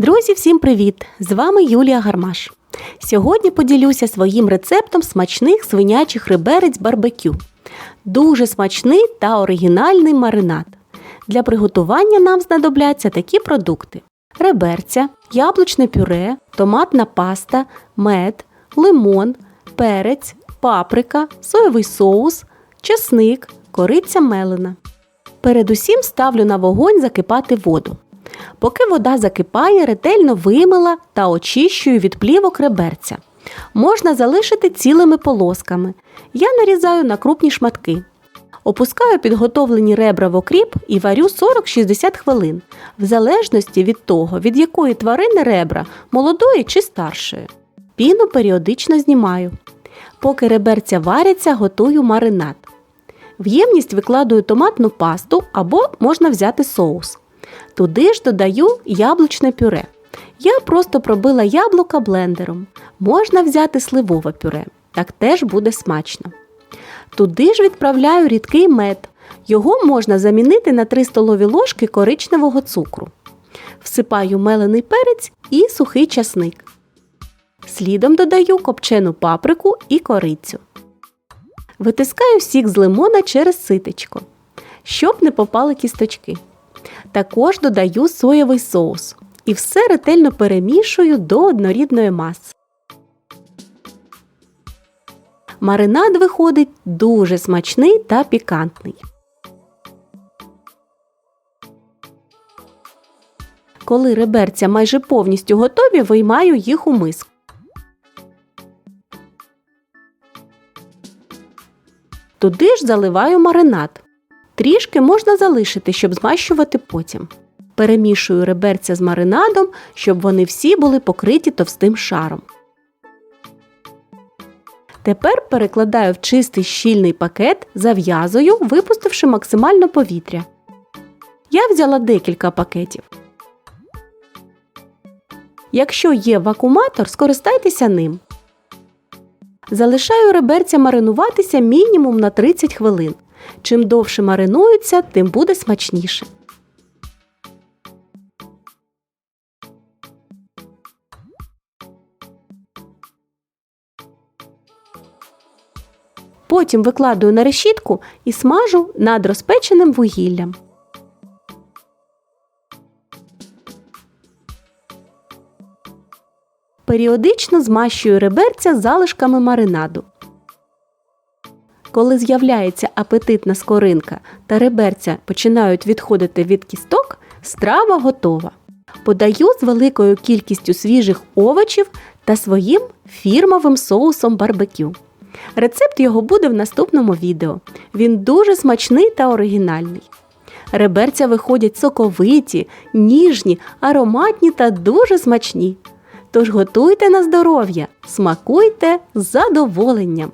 Друзі, всім привіт! З вами Юлія Гармаш. Сьогодні поділюся своїм рецептом смачних свинячих реберець барбекю. Дуже смачний та оригінальний маринад. Для приготування нам знадобляться такі продукти: реберця, яблучне пюре, томатна паста, мед, лимон, перець, паприка, соєвий соус, чесник, кориця мелена. Передусім ставлю на вогонь закипати воду. Поки вода закипає, ретельно вимила та очищую від плівок реберця. Можна залишити цілими полосками. Я нарізаю на крупні шматки. Опускаю підготовлені ребра в окріп і варю 40-60 хвилин, в залежності від того, від якої тварини ребра молодої чи старшої. Піну періодично знімаю. Поки реберця варяться, готую маринад. В ємність викладую томатну пасту або можна взяти соус. Туди ж додаю яблучне пюре. Я просто пробила яблука блендером. Можна взяти сливове пюре. Так теж буде смачно. Туди ж відправляю рідкий мед. Його можна замінити на 3 столові ложки коричневого цукру. Всипаю мелений перець і сухий часник. Слідом додаю копчену паприку і корицю. Витискаю сік з лимона через ситечко, щоб не попали кісточки. Також додаю соєвий соус і все ретельно перемішую до однорідної маси. Маринад виходить дуже смачний та пікантний. Коли реберця майже повністю готові, виймаю їх у миску. Туди ж заливаю маринад. Трішки можна залишити, щоб змащувати потім. Перемішую реберця з маринадом, щоб вони всі були покриті товстим шаром. Тепер перекладаю в чистий щільний пакет, зав'язую, випустивши максимально повітря. Я взяла декілька пакетів. Якщо є вакууматор, скористайтеся ним. Залишаю реберця маринуватися мінімум на 30 хвилин. Чим довше маринуються, тим буде смачніше. Потім викладую на решітку і смажу над розпеченим вугіллям. Періодично змащую реберця залишками маринаду. Коли з'являється апетитна скоринка та реберця починають відходити від кісток, страва готова. Подаю з великою кількістю свіжих овочів та своїм фірмовим соусом барбекю. Рецепт його буде в наступному відео. Він дуже смачний та оригінальний. Реберця виходять соковиті, ніжні, ароматні та дуже смачні. Тож готуйте на здоров'я, смакуйте з задоволенням!